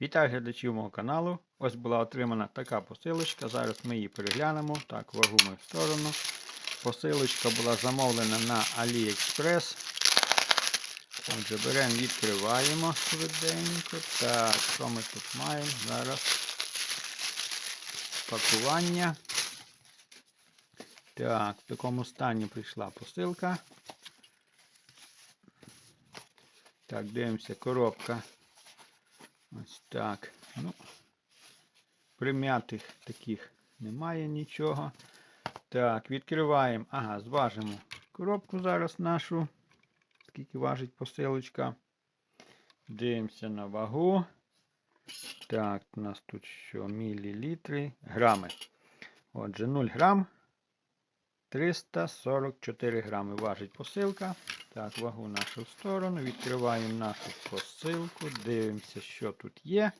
Вітаю глядачів мого каналу. Ось була отримана така посилочка. Зараз ми її переглянемо. Так, вагу ми в сторону. Посилочка була замовлена на AliExpress. Отже, беремо, відкриваємо швиденько. Так, що ми тут маємо? Зараз пакування. Так, в такому стані прийшла посилка. Так, дивимося, коробка. Ось так. Ну, прим'ятих таких немає нічого. Так, відкриваємо. Ага, зважимо коробку зараз нашу. Скільки важить посилочка. Дивимося на вагу. Так, у нас тут що? Мілілітри. Грами. Отже, 0 грам. 344 грами важить посилка. Так, вагу нашу сторону. Відкриваємо нашу посилку. Дивимося, що тут є.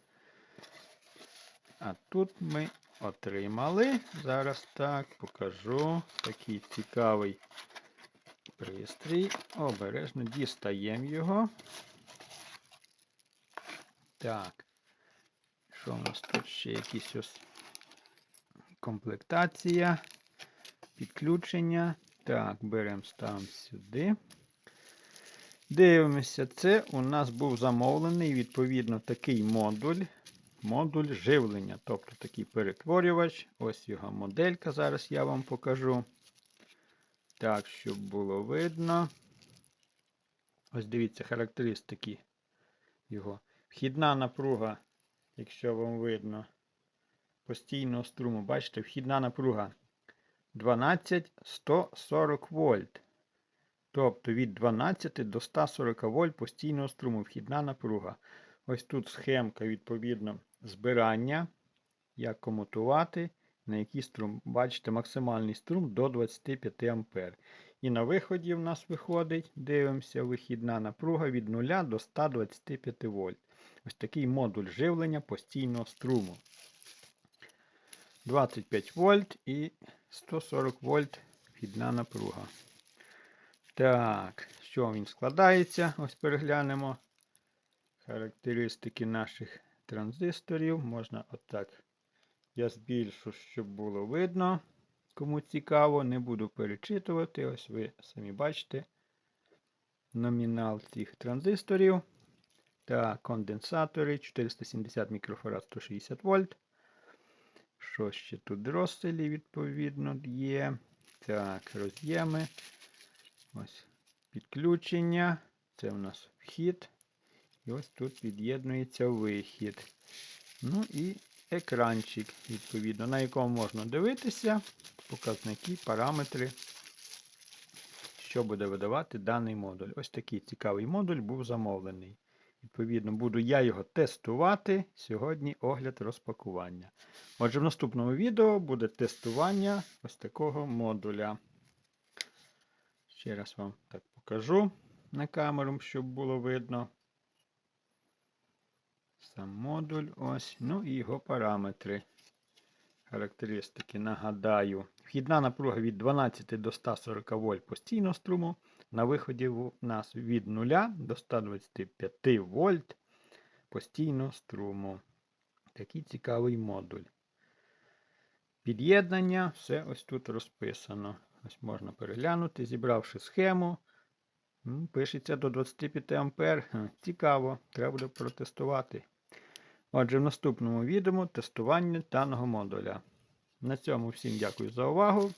А тут ми отримали. Зараз так покажу. Такий цікавий пристрій. Обережно дістаємо його. Так. Що у нас тут ще якісь ось комплектація, підключення. Так, беремо, ставимо сюди. Дивимося, це у нас був замовлений, відповідно, такий модуль. Модуль живлення, тобто такий перетворювач. Ось його моделька, зараз я вам покажу. Так, щоб було видно. Ось дивіться, характеристики його. Вхідна напруга, якщо вам видно, постійного струму. Бачите, вхідна напруга 12-140 вольт. Тобто від 12 до 140 вольт постійного струму, вхідна напруга. Ось тут схемка, відповідно, збирання, як комутувати, на який струм. Бачите, максимальний струм до 25 А. І на виході в нас виходить, дивимося, вихідна напруга від 0 до 125 вольт. Ось такий модуль живлення постійного струму. 25 вольт і 140 вольт вхідна напруга. Так, що він складається? Ось переглянемо. Характеристики наших транзисторів. Можна отак. Я збільшу, щоб було видно. Кому цікаво, не буду перечитувати. Ось ви самі бачите номінал цих транзисторів. Так, конденсатори 470 мікрофарад 160 вольт. Що ще тут дросселі, відповідно, є. Так, роз'єми. Ось підключення. Це у нас вхід. І ось тут під'єднується вихід. Ну і екранчик, відповідно, на якому можна дивитися показники, параметри, що буде видавати даний модуль. Ось такий цікавий модуль був замовлений. Відповідно, буду я його тестувати. Сьогодні огляд розпакування. Отже, в наступному відео буде тестування ось такого модуля. Ще раз вам так покажу на камеру, щоб було видно. Сам модуль ось. Ну і його параметри. Характеристики. Нагадаю. Вхідна напруга від 12 до 140 вольт постійного струму. На виході у нас від 0 до 125 вольт постійного струму. Такий цікавий модуль. Під'єднання, все ось тут розписано. Ось можна переглянути, зібравши схему. Пишеться до 25 А. Цікаво, треба буде протестувати. Отже, в наступному відео тестування даного модуля. На цьому всім дякую за увагу.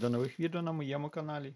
До нових відео на моєму каналі.